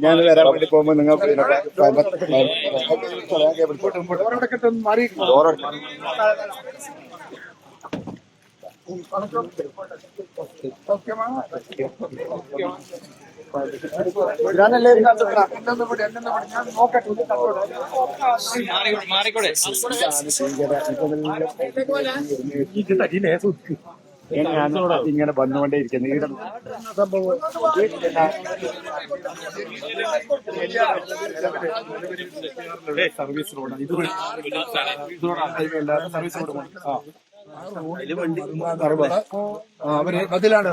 ഞാൻ വരാൻ വേണ്ടി പോകുമ്പോ നിങ്ങൾ പിന്നെ ഇങ്ങനെ വന്നുകൊണ്ടേ ഇരിക്കുന്നു സംഭവം സർവീസ് റോഡ് ഇത് സർവീസ് റോഡ് അവർ അതിലാണ്.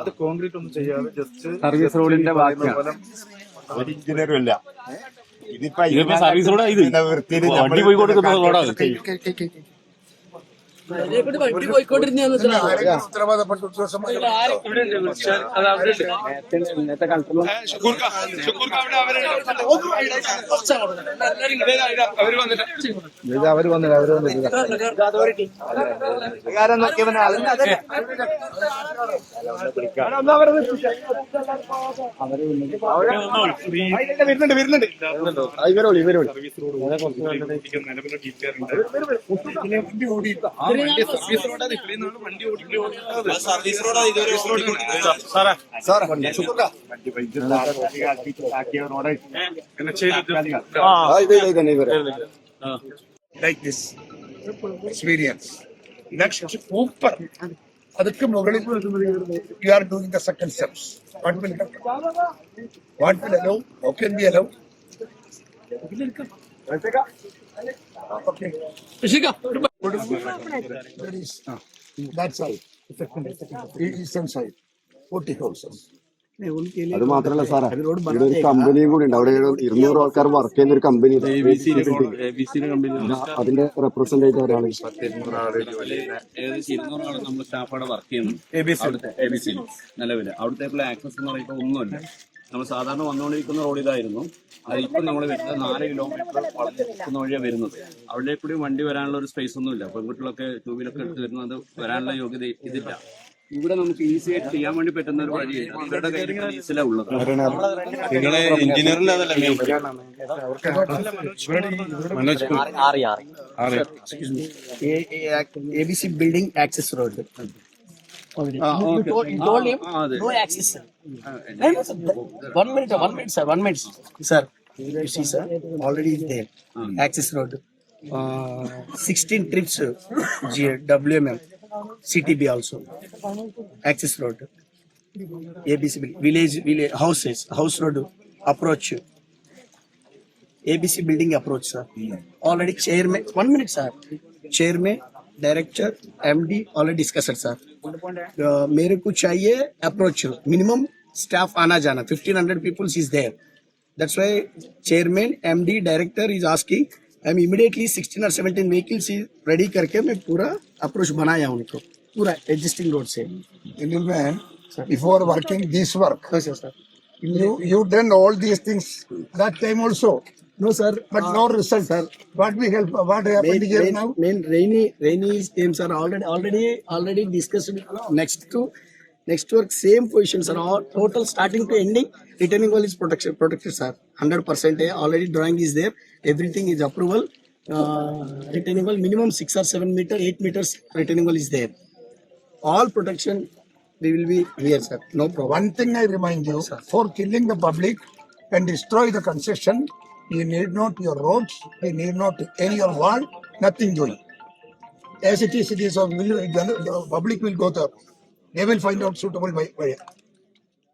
അത് കോൺക്രീറ്റ് ഒന്നും ചെയ്യാതെ ജസ്റ്റ് സർവീസ് റോഡിന്റെ ബാക്കിയാണ് ഒരു എഞ്ചിനീയറും ഇല്ല. ഇതിപ്പോ സർവീസ് റോഡാ ഇത്. വൃത്തിയിൽ വണ്ടി പോയി കൊടുക്കുന്ന റോഡാണ് ഉത്തരവാദപ്പെട്ട അവർ വന്നില്ല അവർ വന്നില്ല. വരുന്നുണ്ട് വരുന്നുണ്ട് ഇവരോളി ഇവരോളി വണ്ടി ഓടിയില്ല വണ്ടി വൈദ്യുതി ആക്കിയവരോടെ like this experience next super അതൊക്കെ മുകളിൽ you are doing the second steps what will what will allow how can be allow okay that side. Eastern side 40 houses അത് മാത്രല്ല സാറേ. ഇവിടെ ഒരു കമ്പനിയും കൂടി ഉണ്ട്. അവിടെ ഒരു ഇരുന്നൂറ് ആൾക്കാർ വർക്ക് ചെയ്യുന്ന ഒരു കമ്പനി അതിന്റെ റെപ്രസെന്റേറ്റീവ് ഒരാൾ ഏകദേശം നമ്മൾ സ്റ്റാഫ് അവിടെ വർക്ക് ചെയ്യുന്നത് അവിടുത്തെ എ ബി അവിടുത്തെ ആക്സസ് എന്ന് പറയുമ്പോൾ ഒന്നുമില്ല. നമ്മൾ സാധാരണ വന്നുകൊണ്ടിരിക്കുന്ന റോഡ് ഇതായിരുന്നു. അത് നമ്മൾ വരുന്നത് നാല് കിലോമീറ്റർ വളഞ്ഞിരിക്കുന്ന വഴിയാണ് വരുന്നത്. അവിടെ കൂടി വണ്ടി വരാനുള്ള ഒരു സ്പേസ് ഒന്നും ഇല്ല. പെൺകുട്ടികളൊക്കെ ടൂ വീലൊക്കെ എടുത്ത് വരുന്നത് വരാനുള്ള യോഗ്യത ഇതില്ല. ഇവിടെ നമുക്ക് ഈസി ആയിട്ട് ചെയ്യാൻ വേണ്ടി പറ്റുന്ന ഒരു വഴിയില്ല ഇവരുടെ കയ്യിൽ ഉള്ളത്. നിങ്ങളെ എഞ്ചിനീയറിൽ അതല്ല Manoj A B C okay. Access him one minute one minute sir one minute sir sir already there axis road sixteen trips WMM CTB also axis road ABCB village village houses house road approach ABC building approach sir already chairman one minute sir chairman director MD already discussion sir मेरे को चाहिए approach minimum staff आना जाना fifteen hundred peoples is there that's why chairman MD director is asking I am immediately sixteen और seventeen vehicles is ready करके मैं पूरा approach बनाया उनको पूरा एग्जिस्टिंग रोड से। Before working this work you you done all these things that time also no sir but no result sir what we help what happened main, here main, now main rainy rainy teams are already already already discussed next to next work same positions are all total starting to ending returning wall is protection protected sir 100 percent already drawing is there everything is approval uh, retaining wall minimum 6 or 7 meter 8 meters retaining wall is there all protection we will be here sir no problem one thing i remind you for killing the public and destroy the concession you need not your roads you need not any your wall nothing doing as it is it is of the public will go there they will find out suitable way. by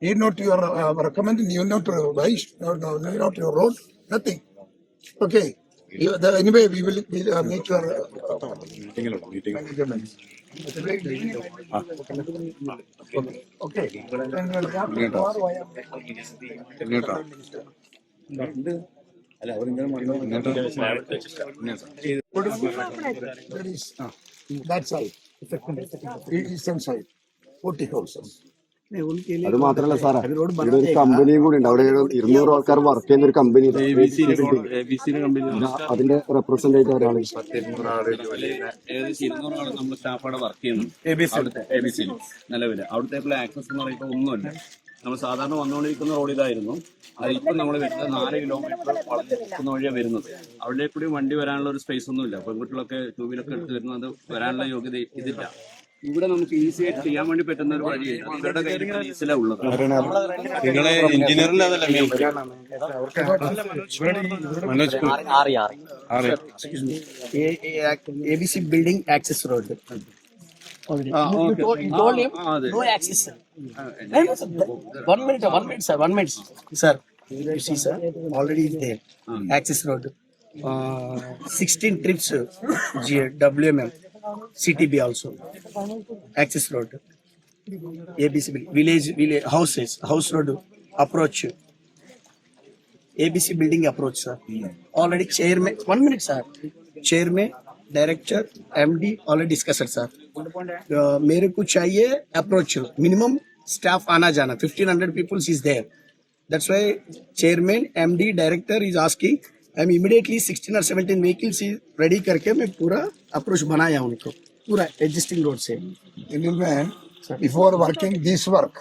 need not your uh, recommending you not your vice no, no, need not your road nothing okay you, the, anyway we will we, uh, make your uh, arrangements. okay That is that side, അല്ല അവരിങ്ങനെ വന്നു ഇങ്ങോട്ട് അത് മാത്രല്ല സാറേ ഇവിടെ ഒരു കമ്പനിയും കൂടി ഉണ്ട് അവിടെ ഇരുന്നൂറ് ആൾക്കാർ വർക്ക് ചെയ്യുന്ന ഒരു കമ്പനി അതിന്റെ റെപ്രസെന്റേറ്റീവ് ഒരാൾ ഏകദേശം സ്റ്റാഫ് അവിടെ വർക്ക് ചെയ്യുന്നു നിലവിൽ അവിടുത്തെ ആക്സസ് എന്ന് പറയുമ്പോൾ ഒന്നുമില്ല. നമ്മൾ സാധാരണ വന്നുകൊണ്ടിരിക്കുന്ന റോഡിലായിരുന്നു. അത് ഇപ്പം നമ്മൾ വിട്ടത് നാല് കിലോമീറ്റർ വളഞ്ഞെത്തുന്ന വഴിയാണ് വരുന്നത്. അവിടെ കൂടി വണ്ടി വരാനുള്ള ഒരു സ്പേസ് ഒന്നുമില്ല. പെൺകുട്ടികളൊക്കെ ടൂ വീലൊക്കെ എടുത്ത് വരുന്നത് വരാനുള്ള യോഗ്യത ഇതില്ല. ഇവിടെ നമുക്ക് ഈസി ആയിട്ട് ചെയ്യാൻ വേണ്ടി പറ്റുന്ന ഒരു വഴി A B C building access road one minute sir one road sixteen trips G WMM CTB also axis road ABCB village village houses house road approach ABC building approach sir already chairman one minute sir chairman director MD already discussed sir मेरे को चाहिए approach minimum staff आना जाना। 1500 peoples is there that's why chairman M D director is asking I am immediately 16 और 17 vehicles ready करके मैं पूरा approach बनाया उनको। पूरा एग्जिस्टिंग रोड से। Before working this work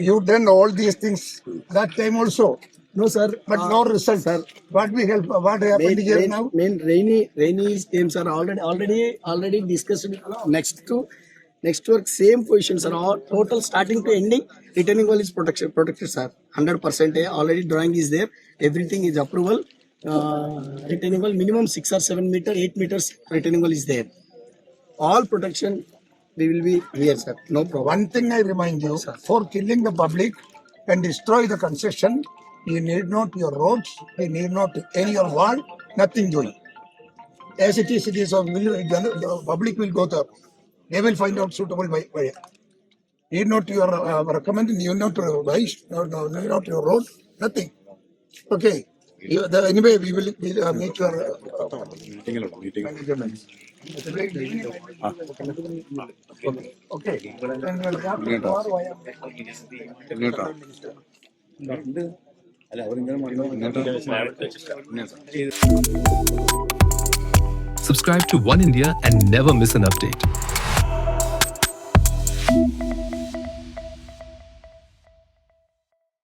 you done all these things that time also No, sir. but no result. Sir. What we help, what Main, happened here main, now? main rainy rainy schemes are already already already discussed next to next work same positions are all total starting to ending retaining wall is protection protected sir 100 percent already drawing is there everything is approval uh, retaining wall minimum 6 or 7 meter 8 meters retaining wall is there all protection we will be here sir no problem One thing I remind you, for killing the public and destroy the concession, you need not your roads, you need not any your wall, nothing doing. As it is, it is, of the public will go there. They will find out suitable by, by. Need not your uh, recommend, you not your vice, no, no, need not your road, nothing. Okay. You- the- Anyway, we will, we will meet your. uh, management. Okay. Then we'll have to go via- Subscribe to One India and never miss an update.